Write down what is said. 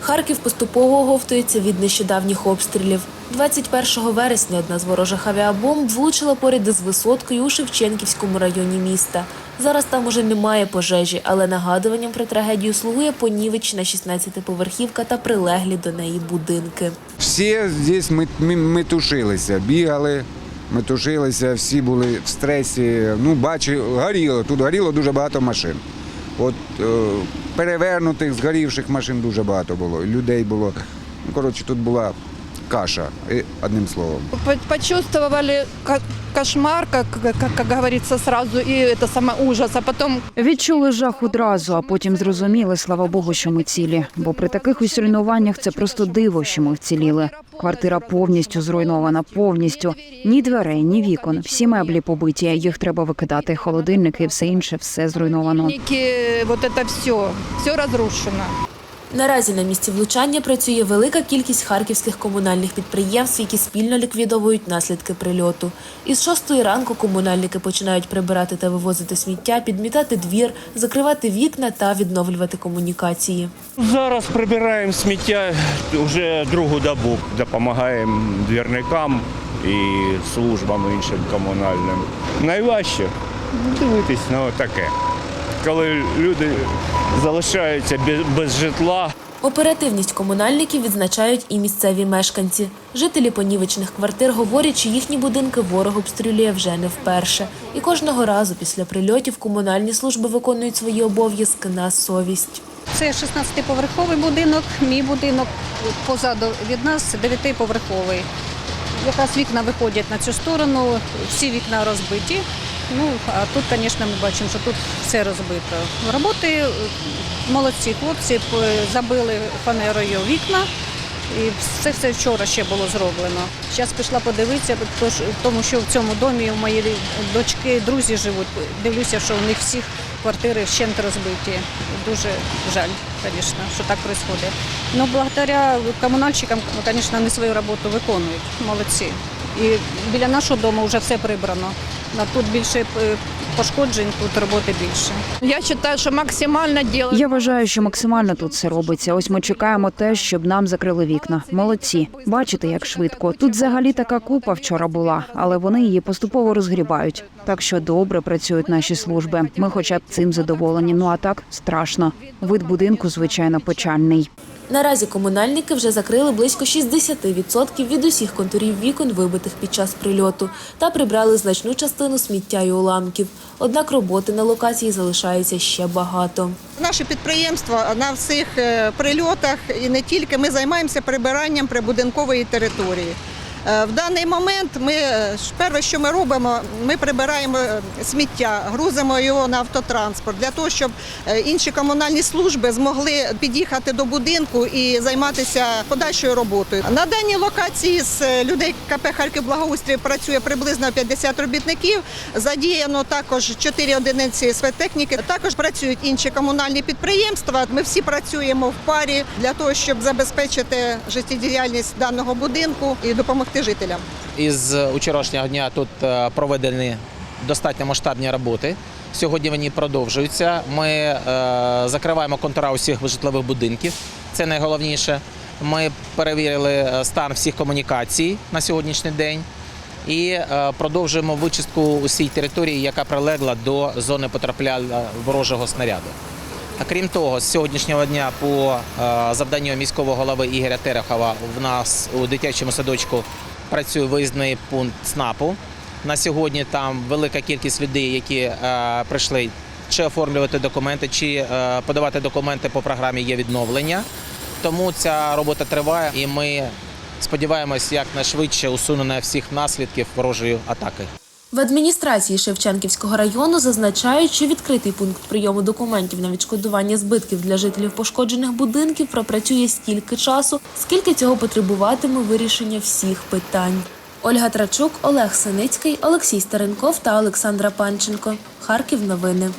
Харків поступово оговтується від нещодавніх обстрілів. 21 вересня одна з ворожих авіабомб влучила поряд із висоткою у Шевченківському районі міста. Зараз там уже немає пожежі, але нагадуванням про трагедію слугує понівечна 16-поверхівка та прилеглі до неї будинки. Всі здесь ми, ми, ми тушилися, бігали, ми тушилися, всі були в стресі. Ну, бачу, горіло, тут горіло дуже багато машин. От е, перевернутих, згорівших машин дуже багато було. Людей було. Ну, коротше, тут була каша, одним словом. По- Почувствовали ко- кошмар, как, как, как говорится, сразу, и это самое ужас. А потом Відчули жах одразу, а потім зрозуміли, слава Богу, що ми цілі. Бо при таких ось руйнуваннях це просто диво, що ми вціліли. Квартира повністю зруйнована, повністю ні дверей, ні вікон. Всі меблі побиті. Їх треба викидати. Холодильники і все інше, все зруйновано. Ники, вот это все, все разрушено. Наразі на місці влучання працює велика кількість харківських комунальних підприємств, які спільно ліквідовують наслідки прильоту. Із шостої ранку комунальники починають прибирати та вивозити сміття, підмітати двір, закривати вікна та відновлювати комунікації. Зараз прибираємо сміття вже другу добу, допомагаємо двірникам і службам іншим комунальним. Найважче дивитись на таке, коли люди залишаються без, без житла. Оперативність комунальників відзначають і місцеві мешканці. Жителі понівечних квартир говорять, що їхні будинки ворог обстрілює вже не вперше. І кожного разу після прильотів комунальні служби виконують свої обов'язки на совість. Це 16-поверховий будинок, мій будинок позаду від нас 9-поверховий. Якраз вікна виходять на цю сторону, всі вікна розбиті. Ну, а тут, звісно, ми бачимо, що тут все розбито. Роботи е, молодці хлопці забили фанерою вікна. І це все вчора ще було зроблено. Зараз пішла подивитися, тому що в цьому домі у моєї дочки друзі живуть. Дивлюся, що у них всіх квартири вщент розбиті. Дуже жаль, звісно, що так відбувається. Ну, благодаря комунальщикам, звісно, вони свою роботу виконують. Молодці. І біля нашого дому вже все прибрано. А тут більше е, пошкоджень, тут роботи більше. Я считаю, что максимально делать. Я вважаю, що максимально тут все робиться. Ось ми чекаємо те, щоб нам закрили вікна. Молодці. Бачите, як швидко. Тут взагалі така купа вчора була, але вони її поступово розгрібають. Так що добре працюють наші служби. Ми, хоча б цим задоволені. Ну а так страшно. Вид будинку, звичайно, печальний. Наразі комунальники вже закрили близько 60% від усіх контурів вікон, вибитих під час прильоту, та прибрали значну частину сміття і уламків. Однак роботи на локації залишається ще багато. Наше підприємство на всіх е, прильотах і не тільки ми займаємося прибиранням прибудинкової території. Е, В даний момент ми е, перше, що ми робимо, ми прибираємо е, сміття, грузимо його на автотранспорт для того, щоб інші комунальні служби змогли під'їхати до будинку і займатися подальшою роботою. На даній локації з людей КП Харків Благоустрій працює приблизно 50 робітників. Задіяно також 4 одиниці спецтехніки. Також працюють інші комунальні підприємства. Ми всі працюємо в парі для того, щоб забезпечити життєдіяльність даного будинку і допомогти жителям. Із вчорашнього дня тут е, проведені достатньо масштабні роботи. Сьогодні вони продовжуються. Ми е, закриваємо контура усіх житлових будинків. Це найголовніше. Ми перевірили е, стан всіх комунікацій на сьогоднішній день і е, продовжуємо вичистку усій території, яка прилегла до зони потрапляння ворожого снаряду. Крім того, з сьогоднішнього дня по е, завданню міського голови Ігоря Терехова в нас у дитячому садочку працює виїзний пункт СНАПу. На сьогодні там велика кількість людей, які е, прийшли чи оформлювати документи, чи е, подавати документи по програмі є відновлення. Тому ця робота триває, і ми сподіваємось якнайшвидше усунення всіх наслідків ворожої атаки. В адміністрації Шевченківського району зазначають, що відкритий пункт прийому документів на відшкодування збитків для жителів пошкоджених будинків пропрацює стільки часу, скільки цього потребуватиме вирішення всіх питань. Ольга Трачук, Олег Синицький, Олексій Старенков та Олександра Панченко. Харків новини.